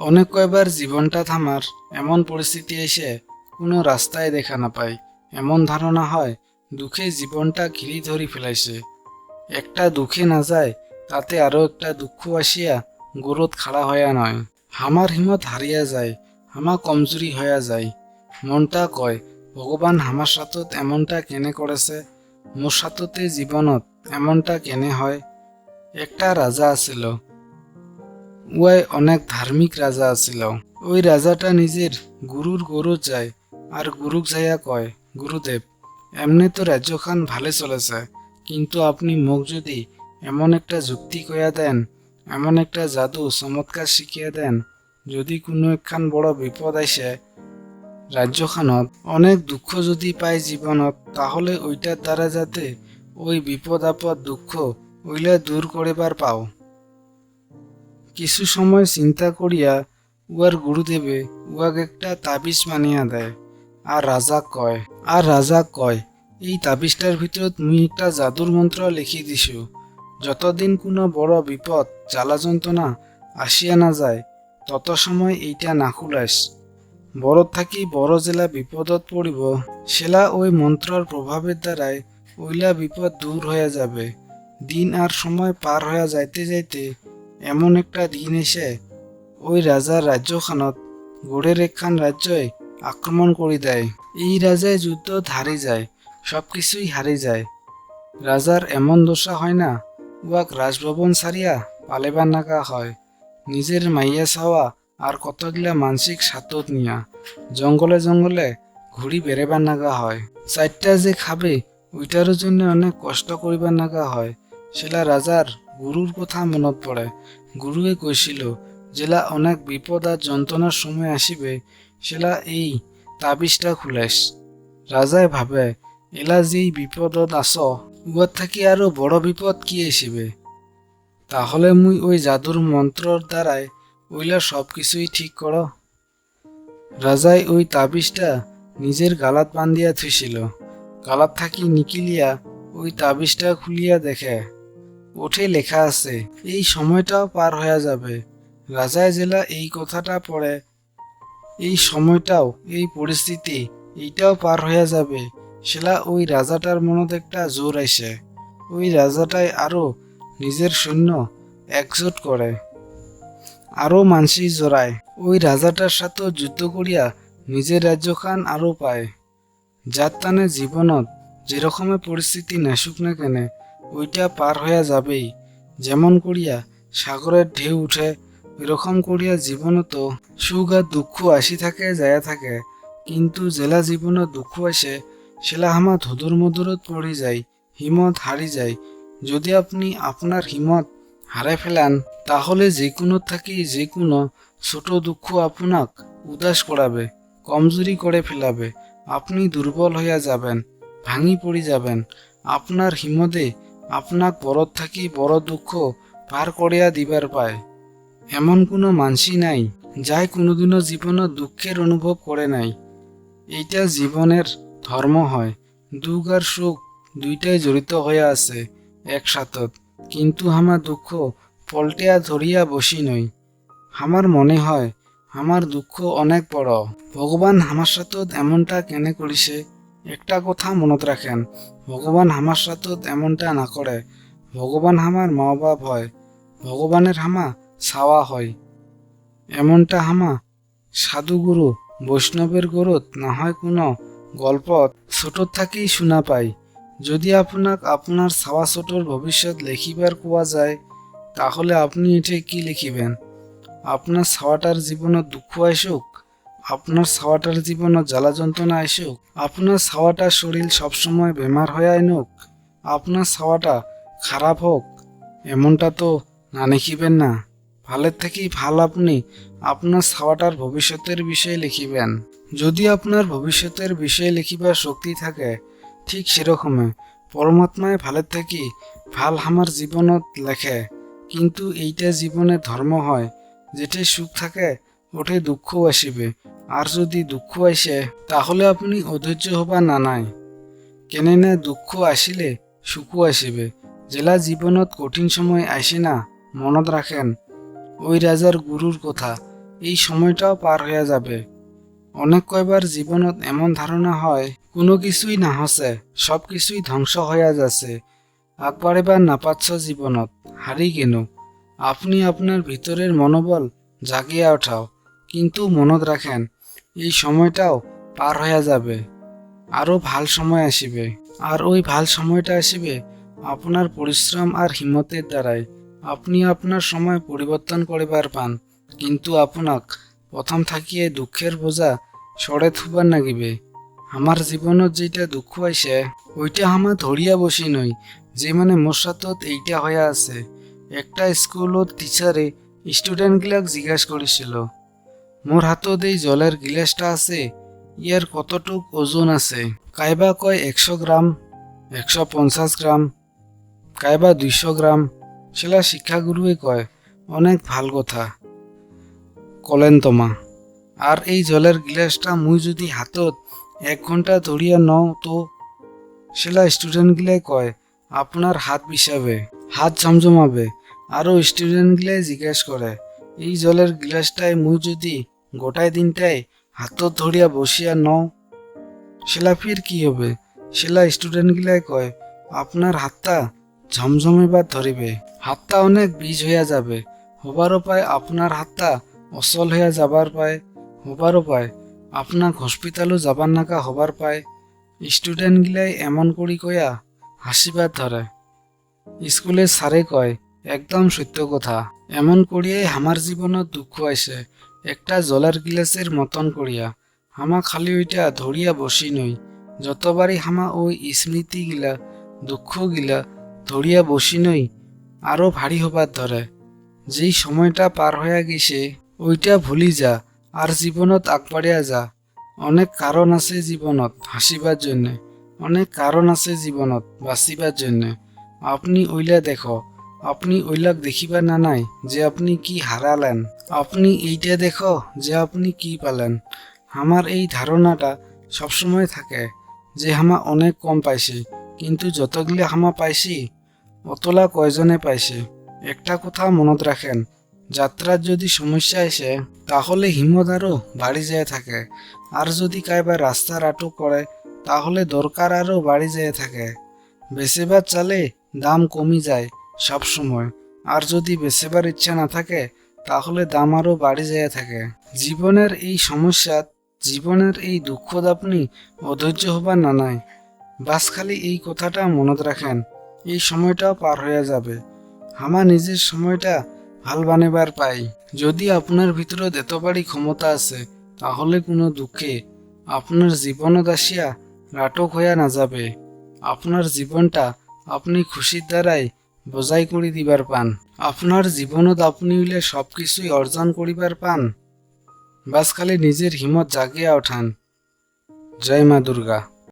অনেক কয়বার জীবনটা থামার এমন পরিস্থিতি এসে কোনো রাস্তায় দেখা না পাই এমন ধারণা হয়, দুঃখে জীবনটা ঘিরি ধরি ফেলাইছে। একটা দুঃখে না যায়, তাতে আরও একটা দুঃখ আসিয়া গরুত খাড়া হইয়া নয়। হামার হিমত হারিয়া যায়, হামা কমজুরি হইয়া যায়। মনটা কয়, ভগবান হামার সাথত এমনটা কেনে করেছে? মোর সাথতে জীবনত এমনটা কেনে হয়? একটা রাজা আছিল উয়াই অনেক ধার্মিক রাজা আছিল। ওই রাজাটা নিজের গুরুর গরু যায় আর গুরুক যাইয়া কয়, গুরুদেব, এমনি তো রাজ্যখান ভালে চলেছে, কিন্তু আপনি মোক যদি এমন একটা যুক্তি কইয়া দেন, এমন একটা জাদু চমৎকার শিখিয়া দেন, যদি কোনো একখান বড় বিপদ আসে রাজ্যখানত, অনেক দুঃখ যদি পাই জীবনত, তাহলে ওইটার দ্বারা যাতে ওই বিপদ আপদ দুঃখ ওইলা দূর করিবার পাও। কিছু সময় চিন্তা করিয়া উয়ার গুরুদেবে উয়াক একটা তাবিজ মানিয়া দেয়। আর রাজা কয়, আর রাজা কয়, এই তাবিজটার ভিতৰত মুই একটা জাদুর মন্ত্র লিখি দিছো। যতদিন কোনো বড় বিপদ, জ্বালা যন্ত্রণা আসিয়া না যায়, তত সময় এইটা না খুলাইস। বড় থাকি বড় জেলা বিপদত পড়িব, সেলা ওই মন্ত্রর প্রভাবের দ্বারাই ওইলা বিপদ দূর হয়ে যাবে। দিন আর সময় পার হয়ে যাইতে যাইতে এমন একটা দিন এসে ওই রাজার রাজ্যখানত গড়ের একখান রাজ্যই আক্রমণ করি দেয়। এই রাজায় যুদ্ধ হারি যায় সব কিছুই হারি যায়। রাজার এমন দশা হয় না উয়াক রাজভবন সারিয়া পালেবার নাগা হয়। নিজের মাইয়া ছাওয়া আর কতগুলা মানসিক সাতত নিয়া জঙ্গলে জঙ্গলে ঘুরি বেড়েবার নাগা হয়। চারটা যে খাবে ওইটার জন্য অনেক কষ্ট করিবার নাগা হয়। সেলা রাজার গুরুর কথা মনত পড়ে। গুরুয়ে কৈছিল, জেলা অনেক বিপদ আর যন্ত্রণার সময় আসিবে, সেলা এই তাবিজটা খুলাইস রাজায় ভাবে, এলা যেই বিপদত আস উয়ার থাকি আরও বড় বিপদ কি আসিবে? তাহলে মুই ওই জাদুর মন্ত্রর দ্বারাই ওইলা সব কিছুই ঠিক কর রাজাই ওই তাবিজটা নিজের গালাত বান্ধিয়া থুইছিল গালাত থাকি নিকিলিয়া ওই তাবিজটা খুলিয়া দেখে। ওঠে লেখা আছে, এই সময়টাও পার হয়ে যাবে। রাজায় জেলা এই কথাটা পড়ে, এই সময়টাও, এই পরিস্থিতি, এইটাও পার হয়ে যাবে। সেলা ওই রাজাটার মনত একটা জোর আইসে ওই রাজাটাই আরও নিজের সৈন্য একজোট করে। আরও মানসি জড়ায়। ওই রাজাটার সাথে যুদ্ধ করিয়া নিজের রাজ্যখান আরও পায়। যার তানে জীবনত যেরকমের পরিস্থিতি নাসুক না কেনে ওইটা পার হইয়া যাবেই। যেমন করিয়া সাগরের ঢেউ উঠে এরকম করিয়া জীবনত সুখ আর দুঃখ আসি থাকে, যায়া থাকে। কিন্তু জেলা জীবনত দুঃখ আসে, সেলা হামা ধুদুর মধুরত পড়ে যায় হিমত হারি যায়। যদি আপনি আপনার হিমত হারাই ফেলান, তাহলে যে কোনো থাকি যে কোনো ছোট দুঃখ আপনাক উদাস করাবে, কমজোরি করে ফেলাবে। আপনি দুর্বল হইয়া যাবেন, ভাঙি পড়ি যাবেন। আপনার হিমদে আপনাক বড় থাকি বড় দুঃখ পার করিয়া দিবার পায়। এমন কোনো মানসি নাই, যাই কোনোদিনও জীবনত দুঃখের অনুভব করে নাই। এইটা জীবনের ধর্ম হয়, দুঃখ আর সুখ দুইটাই জড়িত হয়ে আছে একসাথত কিন্তু আমার দুঃখ পল্টিয়া ধরিয়া বসি নই। আমার মনে হয় আমার দুঃখ অনেক বড়। ভগবান আমার সাথত এমনটা কেনে করিছে? একটা কথা মনত রাখেন, ভগবান আমার সাথত এমনটা না করে। ভগবান আমার মা বাপ হয়, ভগবানের হামা ছাওয়া হয়। এমনটা হামা সাধুগুরু বৈষ্ণবের গরুত না হয় কোনো গল্পত ছোটত থাকি শুনা পাই। যদি আপনাক আপনার ছাওয়া ছোটর ভবিষ্যৎ লেখিবার কোয়া যায়, তাহলে আপনি এটে কি লিখিবেন? আপনার ছাওয়াটার জীবনত দুঃখ আইসুক আপনার ছাওয়াটার জীবনত জ্বালা যন্ত্রণা আইসুক আপনার ছাওয়াটার শরীর সবসময় বেমার হয়ে আইনুক আপনার ছাওয়াটা খারাপ হোক, এমনটা তো না লিখিবেন না। ভালের থেকেই ভালো আপনি আপনার ছাওয়াটার ভবিষ্যতের বিষয়ে লিখিবেন। যদি আপনার ভবিষ্যতের বিষয়ে লিখিবার শক্তি থাকে, ঠিক সেরকমে পরমাত্মায় ভালের থাকি ভালো আমার জীবনত লেখে। কিন্তু এইটা জীবনের ধর্ম হয় যেটে সুখ থাকে ওঠে দুঃখ আসিবে। আর যদি দুঃখ আসে, তাহলে আপনি অধৈর্য হবা না নাই। কেননা দুঃখ আসিলে সুখও আসিবে। জেলা জীবনত কঠিন সময় আসে না, মনত রাখেন। ওই রাজার গুরুর কথা, এই সময়টাও পার হয়ে যাবে। অনেক কয়বার জীবনত এমন ধারণা হয়, কোনো কিছুই না হসে, সব কিছুই ধ্বংস হয়ে যাচ্ছে। আগবাড়িবার না পাচ্ছ জীবনত, হারি কেন? আপনি আপনার ভিতরের মনোবল জাগিয়ে ওঠাও, কিন্তু মনত রাখেন এই সময়টাও পার হয়ে যাবে। আরও ভালো সময় আসিবে। আর ওই ভালো সময়টা আসিবে আপনার পরিশ্রম আর হিম্মতের দ্বারাই। আপনি আপনার সময় পরিবর্তন করিবার পান, কিন্তু আপনাক প্রথম থাকিয়ে দুঃখের বোঝা সরে থুবার নাগিবে। আমার জীবনত যেটা দুঃখ আইসে, ওইটা আমার ধরিয়া বসি নই, যে মানে মোর এইটা হয়ে আছে। একটা স্কুলত টিচারে স্টুডেন্টগিলাক জিজ্ঞাসা করেছিল মোর হাতত এই জলের গিলাসটা আছে ইয়ার কতটুক ওজন আছে? কাইবা কয় একশো গ্রাম একশো পঞ্চাশ গ্রাম কাইবা দুইশো গ্রাম সেলা শিক্ষাগুরুয়ে কয়। অনেক ভালো কথা। কলেন তোমা আর এই জলের গিলাসটা মুই যদি হাতত এক ঘণ্টা ধরিয়া নও তো সেলা স্টুডেন্টগুলাই কয় আপনার হাত বিষাবে, হাত জমজমাবে আরও স্টুডেন্টগুলাই জিজ্ঞেস করে এই জলের গিলাসটায় মুই যদি গোটাই দিনটাই হাতত ধরিয়া বসিয়া সেলা ফির কি হবে? সেলা স্টুডেন্টগুলাই কয়, আপনার হাতটা ঝমঝমিবার ধরিবে। হাতটা অনেক বীজ হইয়া যাবে। হবারও পায় আপনার হাতটা অচল হইয়া যাবার পায়। হবারও পায় আপনার হসপিটালও যাবার নাকা হবার পায়। স্টুডেন্টগিলাই এমন করি কয়া হাসিবার ধরে। স্কুলে স্যারে কয়, একদম সত্য কথা। এমন করিয়াই আমার জীবনত দুঃখ আইসে। একটা জলার গিলাসের মতন করিয়া, হামা খালি ওইটা ধরিয়া বসি নই। যতবারই হামা ওই স্মৃতি গিলা দুঃখ গিলা ধরিয়া বসি নই, আরও ভারী হবার ধরে। যেই সময়টা পার হইয়া গেছে, ওইটা ভুলি যা, আর জীবনত আগবাড়িয়া যা। অনেক কারণ আছে জীবনত হাসিবার জন্য, অনেক কারণ আছে জীবনত বাঁচিবার জন্য। আপনি ওইলা দেখো আপনি ওইলাক দেখিবার না নাই যে আপনি কি হারালেন? আপনি এইটা দেখো যে আপনি কি পালেন। আমার এই ধারণাটা সবসময় থাকে যে হামা অনেক কম পাইছি, কিন্তু যতগুলি হামা পাইছি, অতলা কয়জনে পাইছে? একটা কথা মনত রাখেন, যাত্রার যদি সমস্যা আসে, তাহলে হিম্মত আরও বাড়ি যেয়ে থাকে। আর যদি কাইবার রাস্তার আটক করে, তাহলে দরকার আরও বাড়ি যেয়ে থাকে। বেচেবার চালে দাম কমি যায়। সব সময় আর যদি বেচেবার ইচ্ছা না থাকে, তাহলে দাম আরও বাড়ি যেয়ে থাকে। জীবনের এই সমস্যা, জীবনের এই দুঃখ আপনি অধৈর্য হবার না নাই। বাস খালি এই কথাটা মনত রাখেন, এই সময়টাও পার হয়ে যাবে। আমার নিজের সময়টা ভালো বানেবার পাই। যদি আপনার ভিতরে এতবারই ক্ষমতা আছে, তাহলে কোনো দুঃখে আপনার জীবনত আসিয়া নাটক হইয়া না যাবে। আপনার জীবনটা আপনি খুশির দ্বারাই বোঝাই করে দিবার পান। আপনার জীবনত আপনি হইলে সব কিছুই অর্জন করিবার পান। বাস খালি নিজের হিমত জাগিয়া ওঠান। জয় মা দুর্গা।